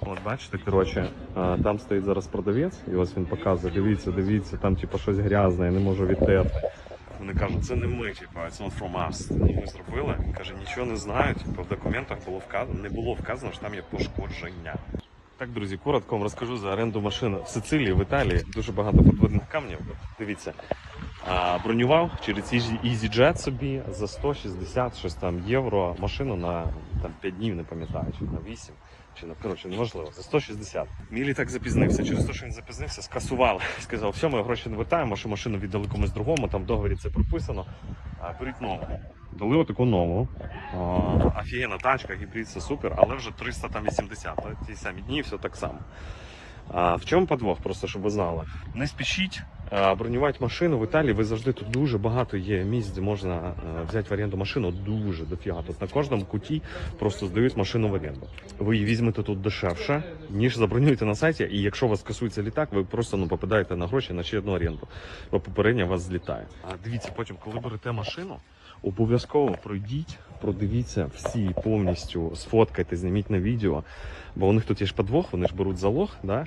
От бачите, коротше, там стоїть зараз продавець, і ось він показує, дивіться, дивіться, там типу щось грязне, я не можу відтерти. Вони кажуть, це не ми, типу, it's not from us. Ми зробили. Він каже, нічого не знаю. Типу, в документах було вказано, не було вказано, що там є пошкодження. Так, друзі, коротко вам розкажу за оренду машин в Сицилії, в Італії. Дуже багато подводних камнів. Дивіться. Бронював через Easy- EasyJet собі за 160 щось там євро машину на там 5 днів, не пам'ятаю, чи на 8, чи на коротше, неважливо, за 160. Мій літак запізнився. Через те, що він запізнився, скасували. Сказав, все, ми гроші не вертаємо, що машину віддали комусь другому, там в договорі це прописано. Беріть нову. Дали отаку нову. Офігенна тачка, гібрид, це супер, але вже 380, та, ті самі дні, все так само. А, в чому подвох, просто щоб ви знали? Не спішіть бронювати машину в Італії. Ви завжди тут дуже багато є місць, де можна взяти в оренду машину. Дуже дофіга. Тут на кожному куті просто здають машину в оренду. Ви її візьмете тут дешевше, ніж забронюєте на сайті. І якщо вас касується літак, ви просто ну попадаєте на гроші на ще одну оренду, бо попередня вас злітає. А дивіться, потім, коли берете машину. Обов'язково пройдіть, продивіться всі повністю, сфоткайте, зніміть на відео, бо у них тут є ж подвох, вони ж беруть залог, да?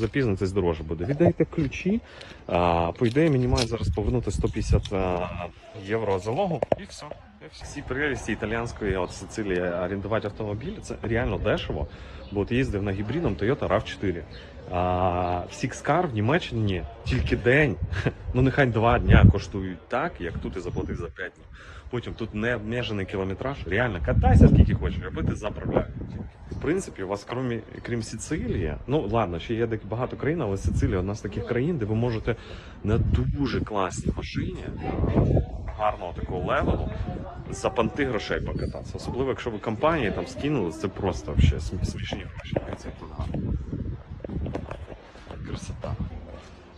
запізнитесь, дороже буде. Віддайте ключі. По ідеї, мені мають зараз повернути 150 а, євро залогу і все. Всі прелісті італіянської от Сицилії орендувати автомобіль це реально дешево. Бо от їздив на гібридом Toyota RAV4. А в Six в Німеччині тільки день, ну нехай два дня коштують так, як тут і заплатив за 5 днів. Потім тут не обмежений кілометраж. Реально катайся скільки хочеш, аби ти заправляв. В принципі, у вас, крім, крім Сицилії, ну ладно, ще є багато країн, але Сицилія одна з таких країн, де ви можете на дуже класній машині гарного такого левелу за панти грошей покататися. Особливо, якщо ви компанії там скинули, це просто вообще смішні гроші. Це тут гарно. Красота.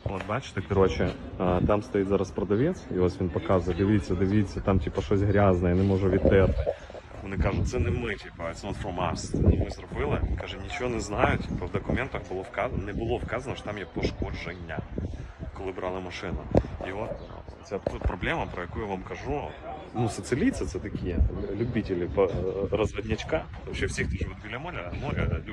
От бачите, коротше, там стоїть зараз продавець, і ось він показує, дивіться, дивіться, там типу щось грязне, я не можу відтерти. Вони кажуть, це не ми, типу, it's not from us. Ну, ми зробили. Каже, нічого не знаю. Типу, в документах було вказано, не було вказано, що там є пошкодження, коли брали машину. І от ця проблема, про яку я вам кажу. Ну, сицилійці це такі любителі по- Взагалі Ще всіх, хто живуть біля моря, моря люблять